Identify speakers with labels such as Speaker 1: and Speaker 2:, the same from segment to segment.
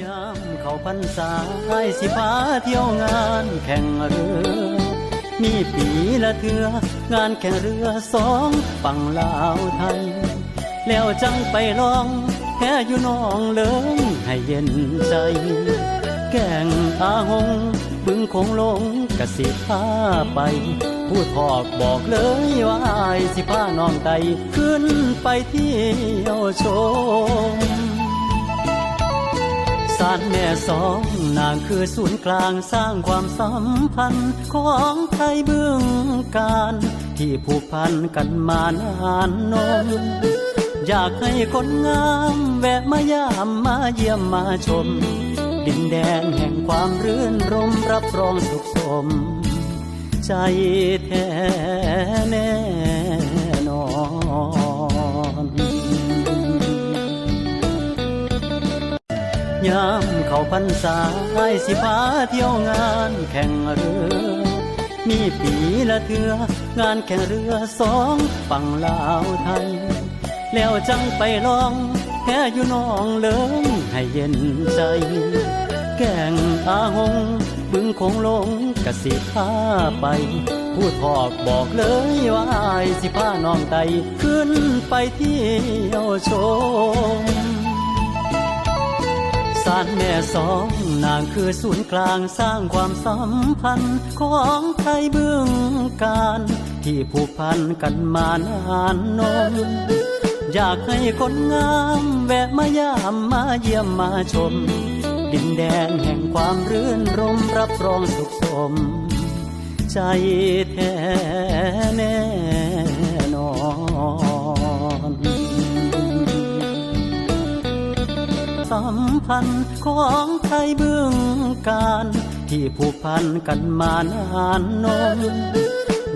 Speaker 1: ยามเขาพันษายสิพาเที่ยวงานแข่งเรือ มีปีละเทืองานแข่งเรือสองฝั่งลาวไทย แล้วจังไปลองแค่อยู่น้องเลิงให้เย็นใจ แก่งอาหง บึงคงลงกะสิพาไปผู้ทอกบอกเลยว่าอายสิพาน้องไตขึ้นไปเที่ยวชมารแม่สองนางคือศูนย์กลางสร้างความสัมพันธ์ของไทยเบื้องการ ที่ผูกพันกันมานานนมอยากให้คนงามแวะมายามมาเยี่ยมมาชม ดินแดนแห่งความรื่นรมรับรองสุขสม ใจแท้แน่ ยามเขาพันษาไอ้ายสิพาเที่ยวงานแข่งเรือ มีปีละเทืองานแข่งเรือสองฝั่งลาวไทย แล้วจังไปลองแค่อยู่น้องเลิงให้เย็นใจ แก่งอาหง บึงคงลงกะสิพาไปผู้ทอกบอกเลยว่าอายสิพาน้องไตขึ้นไปเที่ยวชม สารแม่สองนางคือศูนย์กลางสร้างความสัมพันธ์ของไทยเบื้องการ ที่ผูกพันกันมานานนมอยากให้คนงามแวะมายามมาเยี่ยมมาชม ดินแดนแห่งความรื่นรมรับรองสุขสม ใจแท้แน่น สัมพันธ์ของไทยเบื้องการ ที่ผูกพันกันมานานนม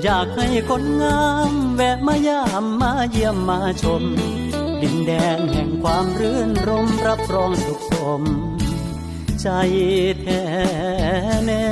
Speaker 1: อยากให้คนงามแวะมายามมาเยี่ยมมาชม ดินแดนแห่งความรื่นรมรับรองสุขสม ใจแท้แน่